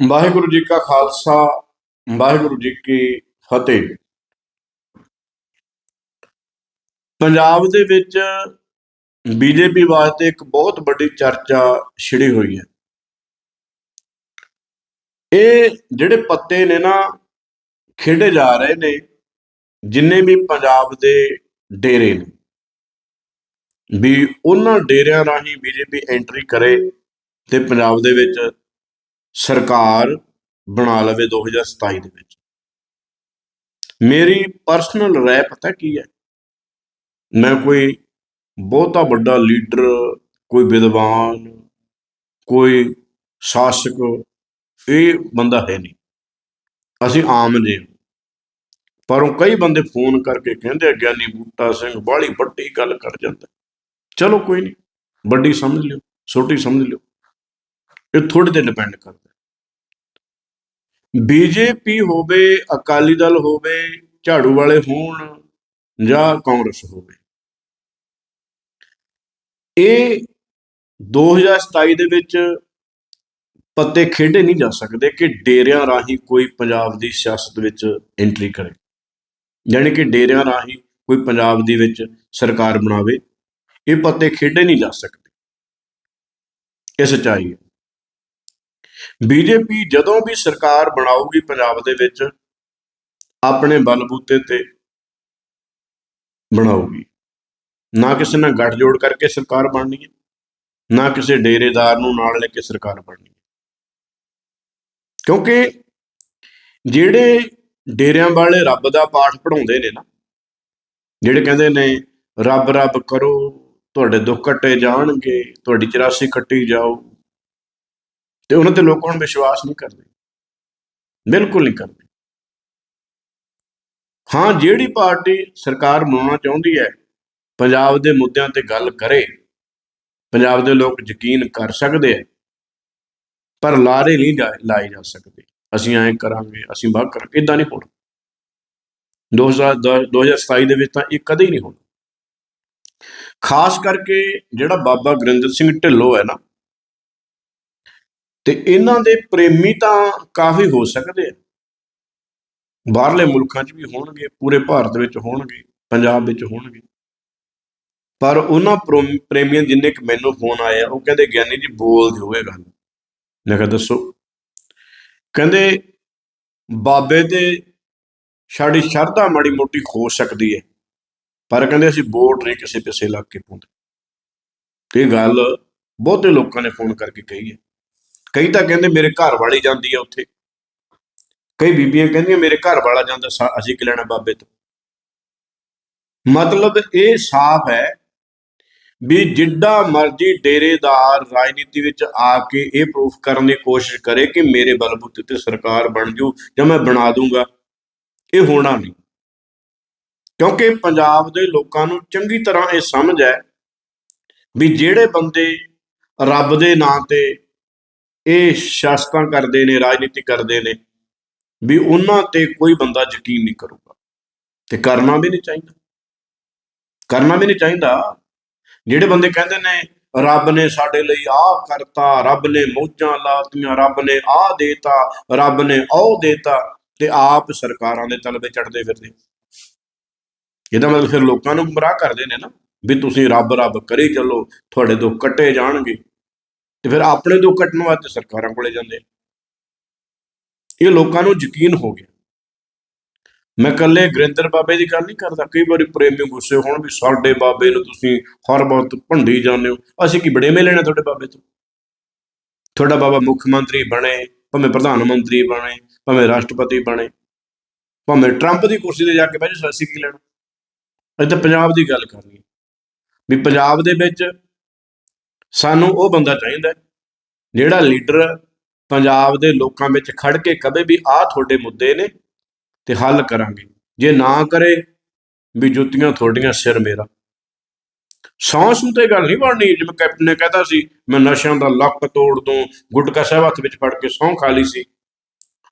ਵਾਹਿਗੁਰੂ ਜੀ ਕਾ ਖਾਲਸਾ ਵਾਹਿਗੁਰੂ ਜੀ ਕੀ ਫਤਿਹ। ਪੰਜਾਬ ਦੇ ਵਿੱਚ ਬੀਜੇਪੀ ਵਾਸਤੇ ਇੱਕ ਬਹੁਤ ਵੱਡੀ ਚਰਚਾ ਛਿੜੀ ਹੋਈ ਹੈ। ਇਹ ਜਿਹੜੇ ਪੱਤੇ ਨੇ ਨਾ ਖੇਡੇ ਜਾ ਰਹੇ ਨੇ ਜਿੰਨੇ ਵੀ ਪੰਜਾਬ ਦੇ ਡੇਰੇ ਨੇ ਵੀ ਉਹਨਾਂ ਡੇਰਿਆਂ ਰਾਹੀਂ ਬੀਜੇਪੀ ਐਂਟਰੀ ਕਰੇ ਤੇ ਪੰਜਾਬ ਦੇ ਵਿੱਚ ਸਰਕਾਰ ਬਣਾ ਲਵੇ 2027 ਦੇ ਵਿੱਚ। ਮੇਰੀ ਪਰਸਨਲ ਰਾਏ ਪਤਾ ਕੀ ਹੈ? ਮੈਂ ਕੋਈ ਬਹੁਤਾ ਵੱਡਾ ਲੀਡਰ ਕੋਈ ਵਿਦਵਾਨ, ਕੋਈ ਸ਼ਾਸਕ, ਇਹ ਬੰਦਾ ਹੈ ਨਹੀਂ। ਅਸੀਂ ਆਮ ਨੇ ਪਰ ਉਹ ਕਈ ਬੰਦੇ ਫੋਨ ਕਰਕੇ ਕਹਿੰਦੇ ਗਿਆਨੀ ਬੂਟਾ ਸਿੰਘ ਬਾਹਲੀ ਵੱਡੀ ਗੱਲ ਕਰ ਜਾਂਦਾ। ਚਲੋ ਕੋਈ ਨਹੀਂ, ਵੱਡੀ ਸਮਝ ਲਿਓ, ਛੋਟੀ ਸਮਝ ਲਿਓ। ਇਹ ਥੋੜੇ ਤੇ ਡਿਪੈਂਡ ਕਰਦਾ। ਬੀਜੇਪੀ ਹੋਵੇ, ਅਕਾਲੀ ਦਲ ਹੋਵੇ, ਝਾੜੂ ਵਾਲੇ ਹੋਣ ਜਾਂ ਕਾਂਗਰਸ ਹੋਵੇ। ਇਹ 2027 ਦੇ ਵਿੱਚ ਪੱਤੇ ਖੇਡੇ ਨਹੀਂ ਜਾ ਸਕਦੇ ਕਿ ਡੇਰਿਆਂ ਰਾਹੀਂ ਕੋਈ ਪੰਜਾਬ ਦੀ ਸਿਆਸਤ ਵਿੱਚ ਐਂਟਰੀ ਕਰੇ। ਯਾਨੀ ਕਿ ਡੇਰਿਆਂ ਰਾਹੀਂ ਕੋਈ ਪੰਜਾਬ ਦੀ ਵਿੱਚ ਸਰਕਾਰ ਬਣਾਵੇ, ਇਹ ਪੱਤੇ ਖੇਡੇ ਨਹੀਂ ਜਾ ਸਕਦੇ। ਇਹ ਸੱਚਾਈ ਹੈ। ਬੀਜੇਪੀ ਜਦੋਂ ਵੀ ਸਰਕਾਰ ਬਣਾਊਗੀ ਪੰਜਾਬ ਦੇ ਵਿੱਚ, ਆਪਣੇ ਬਲਬੂਤੇ ਤੇ ਬਣਾਊਗੀ। ਨਾ ਕਿਸੇ ਨਾਲ ਗੱਠਜੋੜ ਕਰਕੇ ਸਰਕਾਰ ਬਣਨੀ ਹੈ, ਨਾ ਕਿਸੇ ਡੇਰੇਦਾਰ ਨੂੰ ਨਾਲ ਲੈ ਕੇ ਸਰਕਾਰ ਬਣਨੀ ਹੈ। ਕਿਉਂਕਿ ਜਿਹੜੇ ਡੇਰਿਆਂ ਵਾਲੇ ਰੱਬ ਦਾ ਪਾਠ ਪੜਾਉਂਦੇ ਨੇ ਨਾ, ਜਿਹੜੇ ਕਹਿੰਦੇ ਨੇ, ਰੱਬ ਰੱਬ ਕਰੋ, ਤੁਹਾਡੇ ਦੁੱਖ ਕੱਟੇ ਜਾਣਗੇ, ਤੁਹਾਡੀ 84 ਕੱਟੀ ਜਾਓ ਤੇ ਉਹਨਾਂ ਤੇ ਲੋਕ ਹੁਣ ਵਿਸ਼ਵਾਸ ਨਹੀਂ ਕਰਦੇ। ਬਿਲਕੁਲ ਨਹੀਂ ਕਰਦੇ। ਹਾਂ, ਜਿਹੜੀ ਪਾਰਟੀ ਸਰਕਾਰ ਬਣਾਉਣਾ ਚਾਹੁੰਦੀ ਹੈ, ਪੰਜਾਬ ਦੇ ਮੁੱਦਿਆਂ ਤੇ ਗੱਲ ਕਰੇ, ਪੰਜਾਬ ਦੇ ਲੋਕ ਯਕੀਨ ਕਰ ਸਕਦੇ ਆ ਪਰ ਲਾਰੇ ਨਹੀਂ ਜਾ- ਲਾਏ ਜਾ ਸਕਦੇ। ਅਸੀਂ ਐਂ ਕਰਾਂਗੇ, ਅਸੀਂ ਬਾਹਰ ਕਰਾਂਗੇ ਇਦਾਂ ਨਹੀਂ ਹੋਣਾ। 2000 2027 ਦੇ ਵਿੱਚ ਤਾਂ ਇਹ ਕਦੇ ਹੀ ਨਹੀਂ ਹੋਣਾ। ਖਾਸ ਕਰਕੇ ਜਿਹੜਾ ਬਾਬਾ ਗੁਰਿੰਦਰ ਸਿੰਘ ਢਿੱਲੋਂ ਹੈ ਨਾ ਤੇ ਇਹਨਾਂ ਦੇ ਪ੍ਰੇਮੀ ਤਾਂ ਕਾਫੀ ਹੋ ਸਕਦੇ ਆ। ਬਾਹਰਲੇ ਮੁਲਕਾਂ 'ਚ ਵੀ ਹੋਣਗੇ, ਪੂਰੇ ਭਾਰਤ ਵਿੱਚ ਹੋਣਗੇ, ਪੰਜਾਬ ਵਿੱਚ ਹੋਣਗੇ। ਪਰ ਉਹਨਾਂ ਪ੍ਰੋ- ਪ੍ਰੇਮੀਆਂ ਜਿੰਨੇ ਕਿ ਮੈਨੂੰ ਫੋਨ ਆਏ ਆ, ਉਹ ਕਹਿੰਦੇ, ਗਿਆਨੀ ਜੀ, ਬੋਲ ਦਿਓ ਇਹ ਗੱਲ। ਮੈਂ ਕਿਹਾ, ਦੱਸੋ। ਕਹਿੰਦੇ, ਬਾਬੇ ਤੇ ਸਾਡੀ ਸ਼ਰਧਾ ਮਾੜੀ ਮੋਟੀ ਖੋ ਸਕਦੀ ਹੈ ਪਰ ਕਹਿੰਦੇ, ਅਸੀਂ ਵੋਟ ਨਹੀਂ ਕਿਸੇ ਪਿੱਛੇ ਲੱਗ ਕੇ ਪਾਉਂਦੇ। ਇਹ ਗੱਲ ਬਹੁਤੇ ਲੋਕਾਂ ਨੇ ਫੋਨ ਕਰਕੇ ਕਹੀ ਹੈ ਕਈ ਤਾਂ ਕਹਿੰਦੇ ਮੇਰੇ ਘਰ ਵਾਲੀ ਜਾਂਦੀ ਹੈ ਉੱਥੇ। ਕਈ ਬੀਬੀਆਂ ਕਹਿੰਦੀਆਂ ਮੇਰੇ ਘਰ ਵਾਲਾ ਜਾਂਦਾ ਅਸੀਂ ਕਿ ਲੈਣਾ ਬਾਬੇ ਤੋਂ। ਮਤਲਬ ਇਹ ਸਾਫ਼ ਹੈ ਵੀ ਜਿੱਡਾ ਮਰਜ਼ੀ ਡੇਰੇਦਾਰ ਰਾਜਨੀਤੀ ਵਿੱਚ ਆ ਕੇ ਇਹ ਪ੍ਰੂਫ ਕਰਨ ਦੀ ਕੋਸ਼ਿਸ਼ ਕਰੇ ਕਿ ਮੇਰੇ ਬਲਬੂਤੇ ਤੇ ਸਰਕਾਰ ਬਣ ਜੂ ਜਾਂ ਮੈਂ ਬਣਾ ਦੂੰਗਾ। ਇਹ ਹੋਣਾ ਨਹੀਂ। ਕਿਉਂਕਿ ਪੰਜਾਬ ਦੇ ਲੋਕਾਂ ਨੂੰ ਚੰਗੀ ਤਰ੍ਹਾਂ ਇਹ ਸਮਝ ਹੈ ਵੀ ਜਿਹੜੇ ਬੰਦੇ ਰੱਬ ਦੇ ਨਾਂ ਤੇ ਇਹ ਸ਼ਾਸਤਾਂ ਕਰਦੇ ਨੇ, ਰਾਜਨੀਤੀ ਕਰਦੇ ਨੇ, ਵੀ ਉਹਨਾਂ ਤੇ ਕੋਈ ਬੰਦਾ ਯਕੀਨ ਨਹੀਂ ਕਰੂਗਾ। ਤੇ ਕਰਨਾ ਵੀ ਨਹੀਂ ਚਾਹੀਦਾ। ਕਰਨਾ ਵੀ ਨਹੀਂ ਚਾਹੀਦਾ। ਜਿਹੜੇ ਬੰਦੇ ਕਹਿੰਦੇ ਨੇ, ਰੱਬ ਨੇ ਸਾਡੇ ਲਈ ਆਹ ਕਰਤਾ, ਰੱਬ ਨੇ ਮੌਜਾਂ ਲਾਤੀਆਂ, ਰੱਬ ਨੇ ਆਹ ਦੇਤਾ, ਰੱਬ ਨੇ ਉਹ ਦੇਤਾ, ਤੇ ਆਪ ਸਰਕਾਰਾਂ ਦੇ ਤਲਵੇ ਚੜਦੇ ਫਿਰਦੇ। ਇਹਦਾ ਮਤਲਬ ਫਿਰ ਲੋਕਾਂ ਨੂੰ ਗੁੰਮਰਾਹ ਕਰਦੇ ਨੇ ਨਾ, ਵੀ ਤੁਸੀਂ ਰੱਬ ਰੱਬ ਕਰੀ ਚੱਲੋ, ਤੁਹਾਡੇ ਤੋਂ ਕੱਟੇ ਜਾਣਗੇ। ਤੇ ਫਿਰ ਆਪਣੇ ਤੋਂ ਕੱਟਣ ਵਾਸਤੇ ਸਰਕਾਰਾਂ ਕੋਲੇ ਜਾਂਦੇ ਇਹ ਲੋਕਾਂ ਨੂੰ ਯਕੀਨ ਹੋ ਗਿਆ। ਮੈਂ ਕੱਲੇ ਗੁਰਿੰਦਰ ਬਾਬੇ ਦੀ ਗੱਲ ਨਹੀਂ ਕਰਦਾ, ਕਈ ਵਾਰੀ ਪ੍ਰੇਮੀ ਗੁੱਸੇ ਹੋਣ ਵੀ ਸਾਡੇ ਬਾਬੇ ਨੂੰ ਤੁਸੀਂ ਹਰ ਵਕਤ ਭੰਡੀ ਜਾਂਦੇ ਹੋ। ਅਸੀਂ ਕੀ ਬੜੇ ਲੈਣੇ ਤੁਹਾਡੇ ਬਾਬੇ ਤੋਂ? ਤੁਹਾਡਾ ਬਾਬਾ ਮੁੱਖ ਮੰਤਰੀ ਬਣੇ, ਭਾਵੇਂ ਪ੍ਰਧਾਨ ਮੰਤਰੀ ਬਣੇ, ਭਾਵੇਂ ਰਾਸ਼ਟਰਪਤੀ ਬਣੇ, ਭਾਵੇਂ ਟਰੰਪ ਦੀ ਕੁਰਸੀ ਤੇ ਜਾ ਕੇ ਬਹਿ ਜਾ ਅਸੀਂ ਕੀ ਲੈਣਾ? ਅਸੀਂ ਤਾਂ ਪੰਜਾਬ ਦੀ ਗੱਲ ਕਰਨੀ ਵੀ ਪੰਜਾਬ ਦੇ ਵਿੱਚ ਸਾਨੂੰ ਉਹ ਬੰਦਾ ਚਾਹੀਦਾ ਜਿਹੜਾ ਲੀਡਰ ਪੰਜਾਬ ਦੇ ਲੋਕਾਂ ਵਿੱਚ ਖੜ ਕੇ ਕਦੇ ਵੀ ਆਹ ਤੁਹਾਡੇ ਮੁੱਦੇ ਨੇ ਤੇ ਹੱਲ ਕਰਾਂਗੇ। ਜੇ ਨਾ ਕਰੇ, ਵੀ ਜੁੱਤੀਆਂ ਤੁਹਾਡੀਆਂ ਸਿਰ ਮੇਰਾ। ਸੌਂਸ ਨੂੰ ਤੇ ਗੱਲ ਨਹੀਂ ਬਣਨੀ, ਜਿਵੇਂ ਕੈਪਟਨ ਨੇ ਕਹਿਤਾ ਸੀ, ਮੈਂ ਨਸ਼ਿਆਂ ਦਾ ਲੱਕ ਤੋੜ ਦੂੰ, ਗੁਟਕਾ ਸਾਹਿਬ ਹੱਥ ਵਿੱਚ ਫੜ ਕੇ ਸਹੁੰ ਖਾ ਲਈ ਸੀ।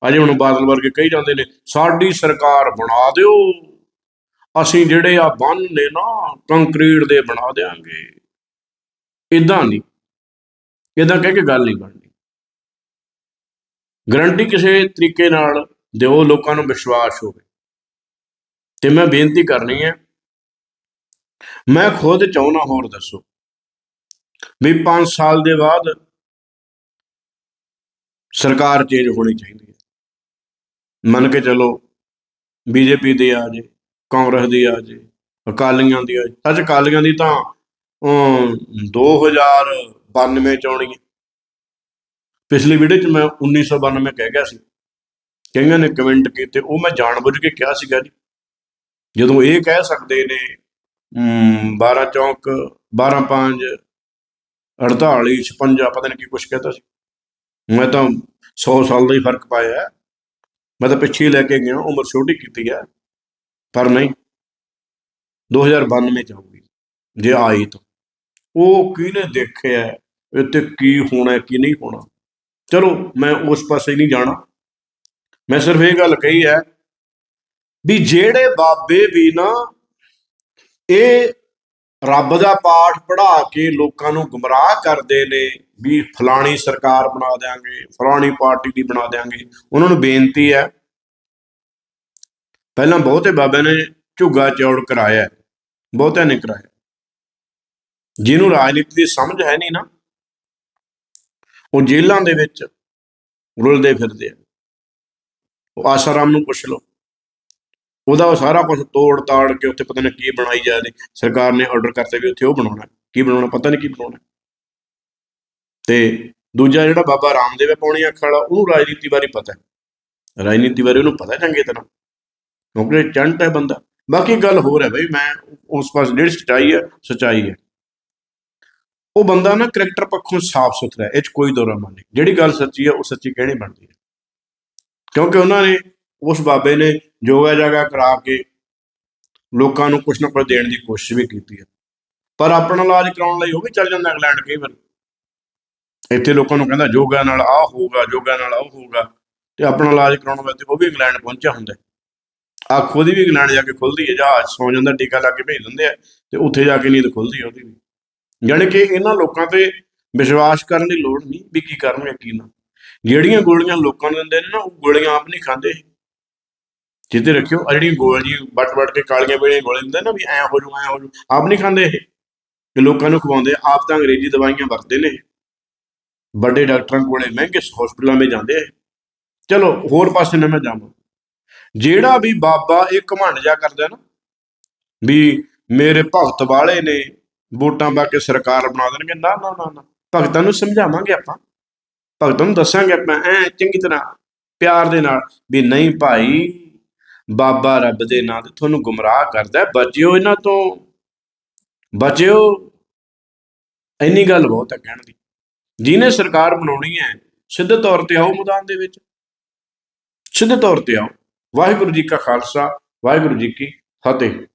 ਅਜੇ ਹੁਣ ਬਾਦਲ ਵਰਗੇ ਕਹੀ ਜਾਂਦੇ ਨੇ, ਸਾਡੀ ਸਰਕਾਰ ਬਣਾ ਦਿਓ, ਅਸੀਂ ਜਿਹੜੇ ਆ ਬੰਨ ਨੇ ਨਾ, ਕੰਕਰੀਟ ਦੇ ਬਣਾ ਦੇਾਂਗੇ ਇਦਾਂ ਨਹੀਂ। ਇਦਾਂ ਕਹਿ ਕੇ ਗੱਲ ਨਹੀਂ ਬਣਨੀ ਗਰੰਟੀ ਕਿਸੇ ਤਰੀਕੇ ਨਾਲ ਦਿਓ, ਲੋਕਾਂ ਨੂੰ ਵਿਸ਼ਵਾਸ ਹੋਵੇ। ਤੇ ਮੈਂ ਬੇਨਤੀ ਕਰਨੀ ਹੈ, ਮੈਂ ਖੁਦ ਚਾਹੁੰਦਾ ਹੋਰ ਦੱਸੋ ਵੀ 5 ਸਾਲ ਦੇ ਬਾਅਦ ਸਰਕਾਰ ਚੇਂਜ ਹੋਣੀ ਚਾਹੀਦੀ ਹੈ। ਮੰਨ ਕੇ ਚਲੋ ਬੀਜੇਪੀ ਦੀ ਆ ਜੇ, ਕਾਂਗਰਸ ਦੀ ਆ ਜੇ, ਅਕਾਲੀਆਂ ਦੀ ਆ ਜੇ। ਅੱਜ ਅਕਾਲੀਆਂ ਦੀ ਤਾਂ 2092 ਚ ਆਉਣੀ ਹੈ ਪਿਛਲੀ ਵੀਡੀਓ ਚ ਮੈਂ 1992 ਕਹਿ ਗਿਆ ਸੀ। ਕਈਆਂ ਨੇ ਕਮੈਂਟ ਕੀਤੇ ਉਹ ਮੈਂ ਜਾਣਬੁੱਝ ਕੇ ਕਿਹਾ ਸੀਗਾ ਜੀ। ਜਦੋਂ ਇਹ ਕਹਿ ਸਕਦੇ ਨੇ ਅਮ, 12 ਚੌਂਕ 12 5 48 56 ਪਤਾ ਨਹੀਂ ਕੀ ਕੁਛ ਕਹਿੰਦਾ ਸੀ। ਮੈਂ ਤਾਂ 100 ਸਾਲ ਦਾ ਹੀ ਫ਼ਰਕ ਪਾਇਆ ਮੈਂ ਤਾਂ ਪਿੱਛੇ ਲੈ ਕੇ ਗਿਆ ਉਮਰ ਛੋਟੀ ਕੀਤੀ ਹੈ। ਪਰ ਨਹੀਂ 2092 ਚ ਆਊਗੀ। ਜੇ ਆਈ ਤਾਂ। ਉਹ ਕਿਹਨੇ ਦੇਖਿਆ ਹੈ, ਕੀ ਹੋਣਾ ਕੀ ਨਹੀਂ ਹੋਣਾ। ਚਲੋ ਮੈਂ ਉਸ ਪਾਸੇ ਨਹੀਂ ਜਾਣਾ। ਮੈਂ ਸਿਰਫ ਇਹ ਗੱਲ ਕਹੀ ਹੈ ਵੀ ਜਿਹੜੇ ਬਾਬੇ ਵੀ ਨਾ ਇਹ ਰੱਬ ਦਾ ਪਾਠ ਪੜ੍ਹਾ ਕੇ ਲੋਕਾਂ ਨੂੰ ਗੁੰਮਰਾਹ ਕਰਦੇ ਨੇ ਵੀ ਫਲਾਣੀ ਸਰਕਾਰ ਬਣਾ ਦੇਾਂਗੇ ਫਲਾਣੀ ਪਾਰਟੀ ਦੀ ਬਣਾ ਦੇਾਂਗੇ ਉਹਨਾਂ ਨੂੰ ਬੇਨਤੀ ਹੈ ਪਹਿਲਾਂ ਬਹੁਤੇ ਬਾਬਿਆਂ ਨੇ ਝੁੱਗਾ ਚੌੜ ਕਰਾਇਆ ਬਹੁਤਿਆਂ ਨੇ ਕਰਾਇਆ ਜਿਹਨੂੰ ਰਾਜਨੀਤੀ ਦੀ ਸਮਝ ਹੈ ਨਹੀਂ ਨਾ, ਉਹ ਜੇਲ੍ਹਾਂ ਦੇ ਵਿੱਚ ਰੁਲਦੇ ਫਿਰਦੇ ਆ। ਉਹ ਆਸਾਰਾਮ ਨੂੰ ਪੁੱਛ ਲਓ। ਉਹਦਾ ਉਹ ਸਾਰਾ ਕੁਝ ਤੋੜ ਤਾੜ ਕੇ ਉੱਥੇ ਪਤਾ ਨਹੀਂ ਕੀ ਬਣਾਈ ਜਾ ਰਹੀ। ਸਰਕਾਰ ਨੇ ਆਰਡਰ ਕਰਤੇ ਵੀ ਉੱਥੇ ਉਹ ਬਣਾਉਣਾ ਕੀ ਬਣਾਉਣਾ, ਪਤਾ ਨਹੀਂ ਕੀ ਬਣਾਉਣਾ ਤੇ ਦੂਜਾ ਜਿਹੜਾ ਬਾਬਾ ਰਾਮਦੇਵ ਹੈ, ਪੌਣੀ ਅੱਖ ਵਾਲਾ, ਉਹਨੂੰ ਰਾਜਨੀਤੀ ਬਾਰੇ ਪਤਾ ਹੈ। ਰਾਜਨੀਤੀ ਬਾਰੇ ਉਹਨੂੰ ਪਤਾ ਚੰਗੀ ਤਰ੍ਹਾਂ। ਕਿਉਂਕਿ ਚੰਟ ਹੈ ਬੰਦਾ। ਬਾਕੀ ਗੱਲ ਹੋਰ ਹੈ ਬਈ, ਮੈਂ ਉਸ ਪਾਸ ਜਿਹੜੀ ਸੱਚਾਈ ਹੈ ਸੱਚਾਈ ਹੈ। ਉਹ ਬੰਦਾ ਨਾ ਕਰੈਕਟਰ ਪੱਖੋਂ ਸਾਫ਼ ਸੁਥਰਾ ਹੈ, ਇਹ ਚ ਕੋਈ ਦੋਰਾਮਾ ਨਹੀਂ। ਜਿਹੜੀ ਗੱਲ ਸੱਚੀ ਹੈ, ਉਹ ਸੱਚੀ ਕਹਿਣੀ ਬਣਦੀ ਹੈ? ਕਿਉਂਕਿ ਉਹਨਾਂ ਨੇ ਉਸ ਬਾਬੇ ਨੇ ਜੋਗਾ ਜਾਗਾ ਕਰਾ ਕੇ ਲੋਕਾਂ ਨੂੰ ਕੁਛ ਨਾ ਕੁਛ ਦੇਣ ਦੀ ਕੋਸ਼ਿਸ਼ ਵੀ ਕੀਤੀ ਹੈ। ਪਰ ਆਪਣਾ ਇਲਾਜ ਕਰਾਉਣ ਲਈ ਉਹ ਵੀ ਚੱਲ ਜਾਂਦਾ ਇੰਗਲੈਂਡ ਕਈ ਵਾਰ। ਇੱਥੇ ਲੋਕਾਂ ਨੂੰ ਕਹਿੰਦਾ ਯੋਗਾ ਨਾਲ ਆਹ ਹੋਊਗਾ ਯੋਗਾ ਨਾਲ ਉਹ ਹੋਊਗਾ। ਤੇ ਆਪਣਾ ਇਲਾਜ ਕਰਾਉਣ ਵਾਸਤੇ ਉਹ ਵੀ ਇੰਗਲੈਂਡ ਪਹੁੰਚਿਆ ਹੁੰਦਾ ਆ ਖੁਦ ਵੀ ਇੰਗਲੈਂਡ ਜਾ ਕੇ ਖੁੱਲਦੀ ਹੈ ਜਹਾਜ਼ ਸੌ ਜਾਂਦਾ, ਟੀਕਾ ਲਾ ਕੇ ਭੇਜ ਦਿੰਦੇ ਆ, ਤੇ ਉੱਥੇ ਜਾ ਕੇ ਨਹੀਂ ਤਾਂ ਖੁੱਲਦੀ ਉਹਦੀ ਵੀ। ਯਾਨੀ ਕਿ ਇਹਨਾਂ ਲੋਕਾਂ ਤੇ ਵਿਸ਼ਵਾਸ ਕਰਨ ਦੀ ਲੋੜ ਨਹੀਂ ਵੀ ਕੀ ਕਰਨ ਕੀ ਨਾ। ਜਿਹੜੀਆਂ ਗੋਲੀਆਂ ਲੋਕਾਂ ਨੂੰ ਦਿੰਦੇ ਨੇ ਨਾ, ਉਹ ਗੋਲੀਆਂ ਆਪ ਨਹੀਂ ਖਾਂਦੇ। ਜਿੱਤੇ ਰੱਖਿਓ ਆ ਜਿਹੜੀਆਂ ਗੋਲੀਆਂ ਵੱਟ ਵੱਟ ਕੇ ਕਾਲੀਆਂ ਵੇਲੇ ਗੋਲੇ ਦਿੰਦੇ ਨਾ ਵੀ ਐ ਹੋ ਜੂ ਐ ਹੋ ਜੂ ਆਪ ਨਹੀਂ ਖਾਂਦੇ ਇਹ। ਤੇ ਲੋਕਾਂ ਨੂੰ ਖਵਾਉਂਦੇ, ਆਪ ਤਾਂ ਅੰਗਰੇਜ਼ੀ ਦਵਾਈਆਂ ਵਰਤਦੇ ਨੇ। ਵੱਡੇ ਡਾਕਟਰਾਂ ਕੋਲੇ ਮਹਿੰਗੇ ਹਸਪਤਾਲਾਂ ਵਿੱਚ ਜਾਂਦੇ ਆ ਚਲੋ, ਹੋਰ ਪਾਸੇ ਨਾ ਮੈਂ ਜਾਵਾਂ। ਜਿਹੜਾ ਵੀ ਬਾਬਾ ਇਹ ਘਮੰਡ ਜਾ ਕਰਦਾ ਨਾ, ਵੀ ਮੇਰੇ ਭਗਤ ਵਾਲੇ ਨੇ ਵੋਟਾਂ ਪਾ ਕੇ ਸਰਕਾਰ ਬਣਾ ਦੇਣਗੇ। ਨਾ ਨਾ ਨਾ ਨਾ। ਭਗਤਾਂ ਨੂੰ ਸਮਝਾਵਾਂਗੇ ਆਪਾਂ। ਭਗਤਾਂ ਨੂੰ ਦੱਸਾਂਗੇ ਆਪਾਂ, ਐ ਚੰਗੀ ਤਰ੍ਹਾਂ ਪਿਆਰ ਦੇ ਨਾਲ ਵੀ ਨਹੀਂ ਭਾਈ, ਬਾਬਾ ਰੱਬ ਦੇ ਨਾਂ ਤੇ ਤੁਹਾਨੂੰ ਗੁੰਮਰਾਹ ਕਰਦਾ ਬਚਿਓ ਇਹਨਾਂ ਤੋਂ। ਬਚਿਓ। ਇੰਨੀ ਗੱਲ ਬਹੁਤ ਹੈ ਕਹਿਣ ਦੀ। ਜਿਹਨੇ ਸਰਕਾਰ ਬਣਾਉਣੀ ਹੈ, ਸਿੱਧੇ ਤੌਰ ਤੇ ਆਓ ਮੈਦਾਨ ਦੇ ਵਿੱਚ। ਸਿੱਧੇ ਤੌਰ ਤੇ ਆਓ। ਵਾਹਿਗੁਰੂ ਜੀ ਕਾ ਖਾਲਸਾ, ਵਾਹਿਗੁਰੂ ਜੀ ਕੀ ਫਤਿਹ।